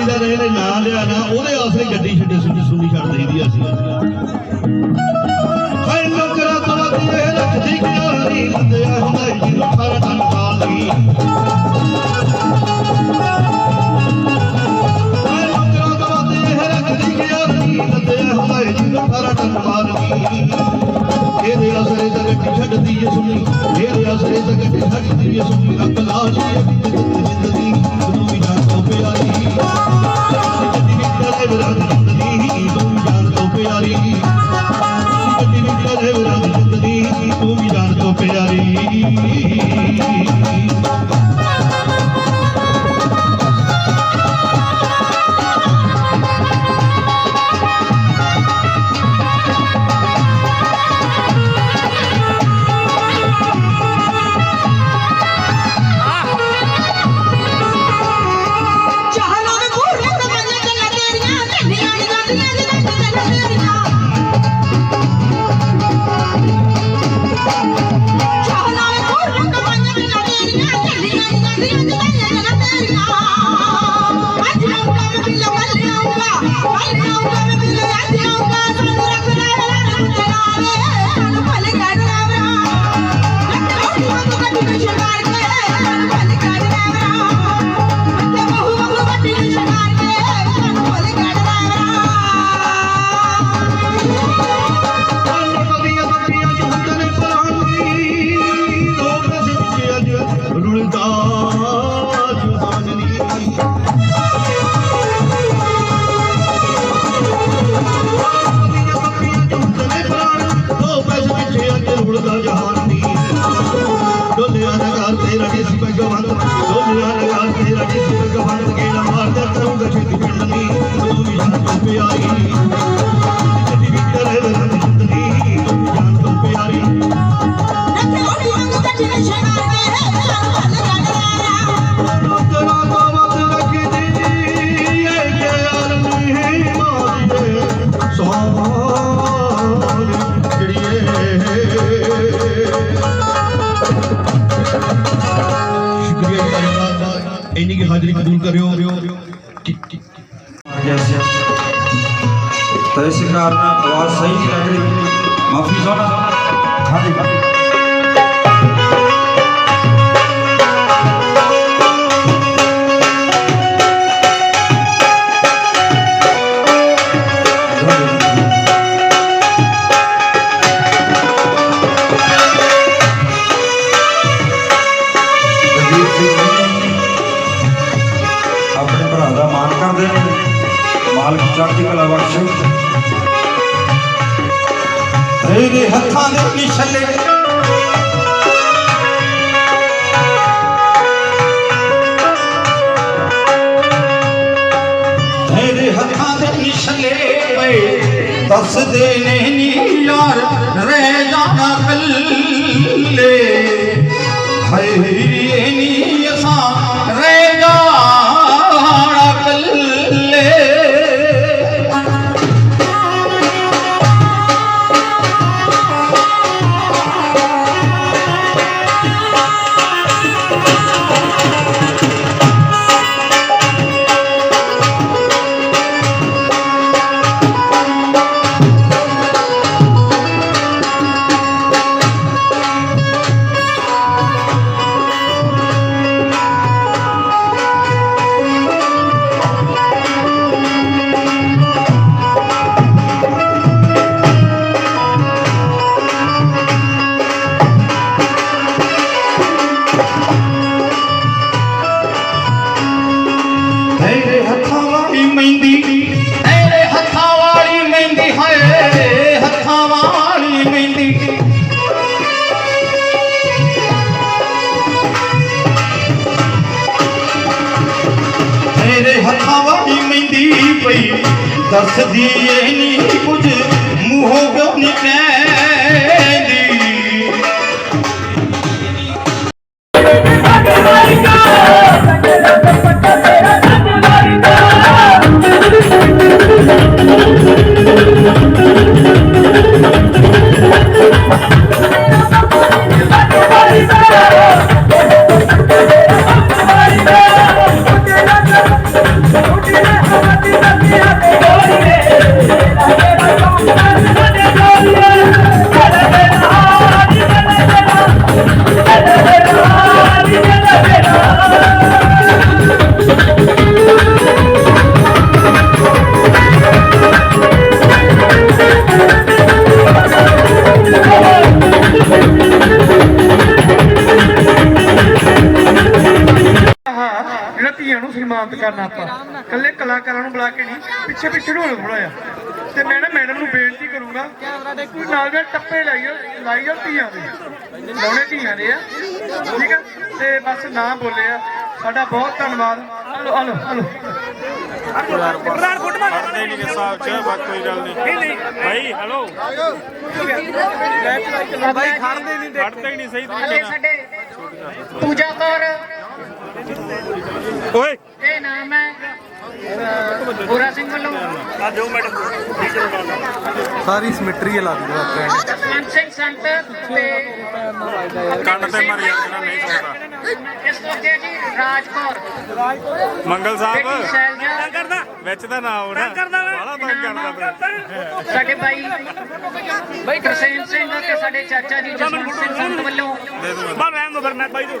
ਗੱਡੀ ਦਾ ਇਹਨੇ ਨਾਂ ਲਿਆ ਨਾ, ਉਹਦੇ ਆਸਰੇ ਗੱਡੀ ਛੱਡੇ ਸੁਣੀ ਸੁਣੀ ਛੱਡ ਦਈਦੀ ਅਸੀਂ। ਹਾਏ ਨੌਕਰਾ ਤੋਂ ਵੱਧ ਇਹ ਰੱਖਦੀ ਕਿਆਰੀ ਲੱਦਿਆ ਹੁੰਦਾ ਜੀ ਨੂੰ ਸਾਰਾ ਇਹਦੇ ਆਸਰੇ ਤਾਂ ਗੱਡੀ ਛੱਡਦੀ ਏ ਸੁਣੀ ਇਹਦੇ ਆਸਰੇ ਤਾਂ ਗੱਡੀ ਛੱਡਦੀ ਏ ਸੁਣੀ ਅੱਗ ਲਾ ਜ਼ਿੰਦਗੀ ਤੂੰ ਵੀ ਜਾਣ ਪਿਆਰੀ। ਗੱਡੀ ਵਿੱਚ ਸ਼ੁਕਰੀਆ ਜੀ ਧੰਨਵਾਦ। ਦਾ ਇੰਨੀ ਕੀ ਹਾਜ਼ਰੀ ਕਬੂਲ ਕਰਿਓ। જય શ્રી કારના અવાજ સહિત નાગરિક માફી જોના ખાલી ખાલી. આપણે ભરાદા માન કર દેવું ਮਾਲਕ ਚੜ੍ਹਦੀ ਕਲਾ ਬਖਸ਼ੇ। ਤੇਰੇ ਹੱਥਾਂ ਦੇ ਨਿਸ਼ਲੇ ਤੇਰੇ ਹੱਥਾਂ ਦੇ ਨਿਸ਼ਲੇ ਪਏ। ਦੱਸਦੇ ਨੇ ਯਾਰ, ਰਹਿ ਜਾਣਾ ਕੱਲੇ। ਹਾਏ ਵਾਲੀ ਮਹਿੰਦੀ, ਤੇਰੇ ਹੱਥਾਂ ਵਾਲੀ ਮਹਿੰਦੀ, ਹਾਏ ਹੱਥਾਂ ਵਾਲੀ ਮਹਿੰਦੀ। ਤੇਰੇ ਹੱਥਾਂ ਵਾਲੀ ਮਹਿੰਦੀ ਪਈ, ਦੱਸਦੀ ਏ ਨਹੀਂ ਕੁਝ, ਮੂੰਹੋਂ ਧੀਆਂ ਨੂੰ ਸਨਮਾਨਿਤ ਕਰਨਾ ਆਪਾਂ। ਕੱਲੇ ਕਲਾਕਾਰਾਂ ਨੂੰ ਬੁਲਾ ਕੇ ਨਹੀਂ ਪਿੱਛੇ ਪਿੱਛੇ ਨੂੰ ਥੋੜਾ ਜਿਹਾ ਤੇ ਮੈਂ ਨਾ ਮੈਡਮ ਨੂੰ ਬੇਨਤੀ ਕਰੂੰਗਾ ਕੋਈ ਨਾਲ ਨਾਲ ਟੱਪੇ ਲਾਈਓ ਲਾਈ ਜਾਓ ਧੀਆਂ ਦੇ। ਲਾਉਣੇ ਧੀਆਂ ਦੇ ਆ। ਠੀਕ ਹੈ ਤੇ ਬਸ ਨਾ ਬੋਲੇ ਆ। ਸਾਡਾ ਬਹੁਤ ਧੰਨਵਾਦ। Hello hello hello. ਨਹੀਂ ਨਹੀਂ ਹਿਸਾਬ ਚ ਬਾਕੀ ਕੋਈ ਗੱਲ ਨਹੀਂ। ਭਾਈ ਹੈਲੋ। ਬਾਈ ਖੜਦੇ ਨਹੀਂ ਹੀ ਨਹੀਂ ਸਹੀ ਤਰੀਕੇ ਨਾਲ ਸਾਡੇ ਪੂਜਾ ਕੌਰ ਓਏ। ਇਹ ਨਾਮ ਹੈ ਗੋਰਾ ਸਿੰਘ ਵੱਲੋਂ। ਆ ਦਿਓ ਮੈਡਮ ਸਾਰੀ ਸਿਮਟਰੀ ਲਾ ਦਿੱਤੀ ਆਪਾਂ। ਸਿੰਘ ਸੰਤ ਤੇ ਕੰਨ ਤੇ ਮਾਰੀ ਜਾਂਦਾ ਨਹੀਂ ਸੁਣਦਾ ਇਸ ਤੋਂ ਅੱਗੇ ਜੀ ਰਾਜ ਕੌਰ ਮੰਗਲ ਸਾਹਿਬ। ਕਰਦਾ। ਵਿੱਚ ਦਾ ਨਾ ਆਉਣਾ। ਬੜਾ ਤੰਗ ਕਰਦਾ ਸਾਡੇ ਭਾਈ ਭਾਈ ਤਰਸੇਮ ਸਿੰਘ ਤੇ ਸਾਡੇ ਚਾਚਾ ਜੀ ਜਸਵੰਤ ਸਿੰਘ ਸੰਤ ਵੱਲੋਂ। ਬਾ ਰਹਿਣ ਦੋ ਫਿਰ ਮੈਂ ਬਾਈ ਦੇ